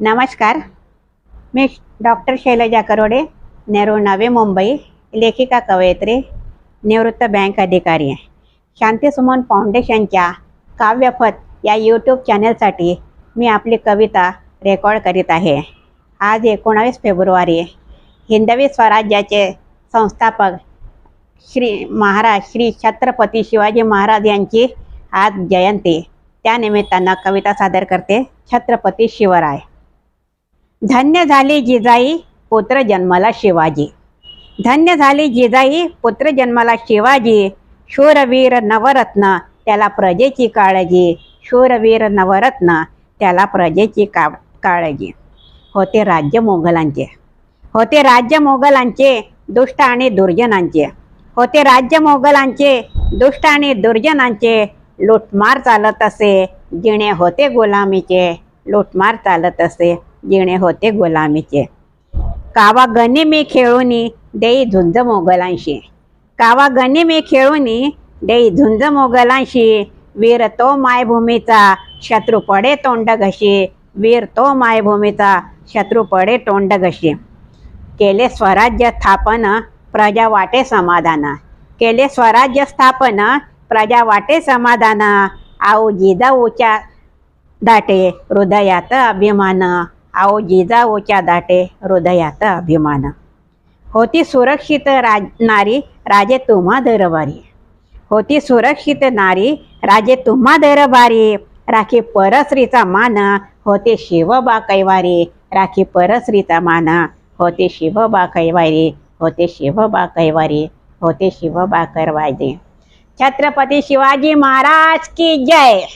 नमस्कार. मी डॉक्टर शैलजा करोडे नेहरू नवे मुंबई लेखिका कवयित्री निवृत्त बँक अधिकारी. आहे शांती सुमन फाउंडेशनच्या काव्यपथ या यूट्यूब चॅनलसाठी मी आपली कविता रेकॉर्ड करीत आहे. आज एकोणावीस फेब्रुवारी हिंदवी स्वराज्याचे संस्थापक श्री महाराज श्री छत्रपती शिवाजी महाराज यांची आज जयंती. त्यानिमित्तानं कविता सादर करते छत्रपती शिवराय. धन्य झाली जिजाई पुत्र जन्माला शिवाजी. धन्य झाली जिजाई पुत्र जन्माला शिवाजी. शूरवीर नवरत्न त्याला प्रजेची काळजी. शूरवीर नवरत्न त्याला प्रजेची का काळजी. होते राज्य मोगलांचे. होते राज्य मोगलांचे दुष्ट आणि दुर्जनांचे. होते राज्य मोगलांचे दुष्ट आणि दुर्जनांचे. लुटमार चालत असे जिणे होते गुलामीचे लुटमार चालत असे. जिणे होते गुलामीचे. कावा गणी मी खेळूनी देई झुंज मोगलांशी. कावा गणी मी खेळूनी देई झुंज मोगलांशी. वीर तो मायभूमीचा शत्रू पडे तोंड घशी. वीर तो मायभूमीचा शत्रू पडे तोंड घशी. केले स्वराज्य स्थापन प्रजा वाटे समाधान. केले स्वराज्य स्थापन प्रजा वाटे समाधान. आऊ जिजाऊच्या दाटे हृदयात अभिमान. आओ जिजाऊच्या दाटे हृदयात अभिमान. होती सुरक्षित राज नारी राजे तुम्हा दरबारी. होती सुरक्षित नारी राजे तुम्हा दरबारी. राखी परश्रीचा मान होते शिवबा कैवारी. राखी परश्रीचा मान होते शिवबा कैवारी. होते शिवबा कैवारी होते शिवबा कैवारी छत्रपती शिवाजी महाराज की जय.